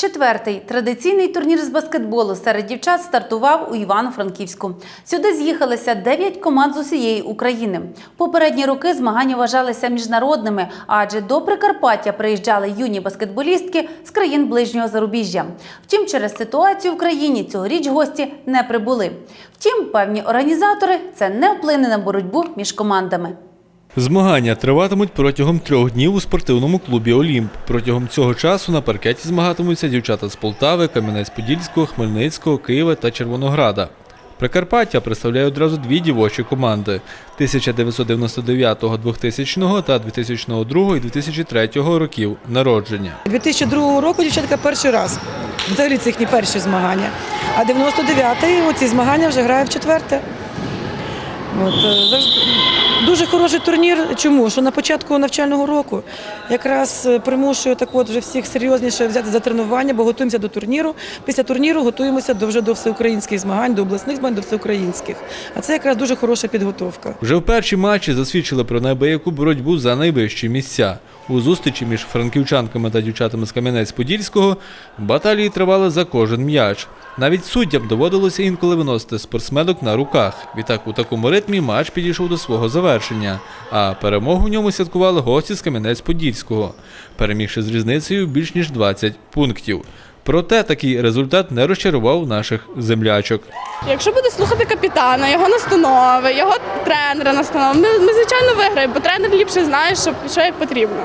Четвертий традиційний турнір з баскетболу серед дівчат стартував у Івано-Франківську. Сюди з'їхалися 9 команд з усієї України. Попередні роки змагання вважалися міжнародними, адже до Прикарпаття приїжджали юні баскетболістки з країн ближнього зарубіжжя. Втім, через ситуацію в країні цьогоріч гості не прибули. Втім, певні організатори це не вплине на боротьбу між командами. Змагання триватимуть протягом трьох днів у спортивному клубі Олімп. Протягом цього часу на паркеті змагатимуться дівчата з Полтави, Кам'янець-Подільського, Хмельницького, Києва та Червонограда. Прикарпаття представляє одразу дві дівочі команди 1999, 2000 та 2002 і 2003 років народження. 2002 року дівчатка перший раз. Взагалі це їхні перші змагання. А 99-й оці змагання вже грає в четверте. От, е, дуже хороший турнір. Чому? Що на початку навчального року якраз е, примушує так от вже всіх серйозніше взяти за тренування, бо готуємося до турніру. Після турніру готуємося до вже до всеукраїнських змагань, до обласних змагань, до всеукраїнських. А це якраз дуже хороша підготовка. Вже в перші матчі засвідчили про неабияку боротьбу за найвищі місця. У зустрічі між франківчанками та дівчатами з Кам'янець-Подільського баталії тривали за кожен м'яч. Навіть суддям доводилося інколи виносити спортсменок на руках. Відтак у такому ритмі матч підійшов до свого завершення, а перемогу в ньому святкували гості з Кам'янець-Подільського, перемігши з різницею більш ніж 20 пунктів. Проте такий результат не розчарував наших землячок. Якщо буде слухати капітана, його настанови, його тренера настанови, ми, ми звичайно виграємо, бо тренер ліпше знає, що, що як потрібно.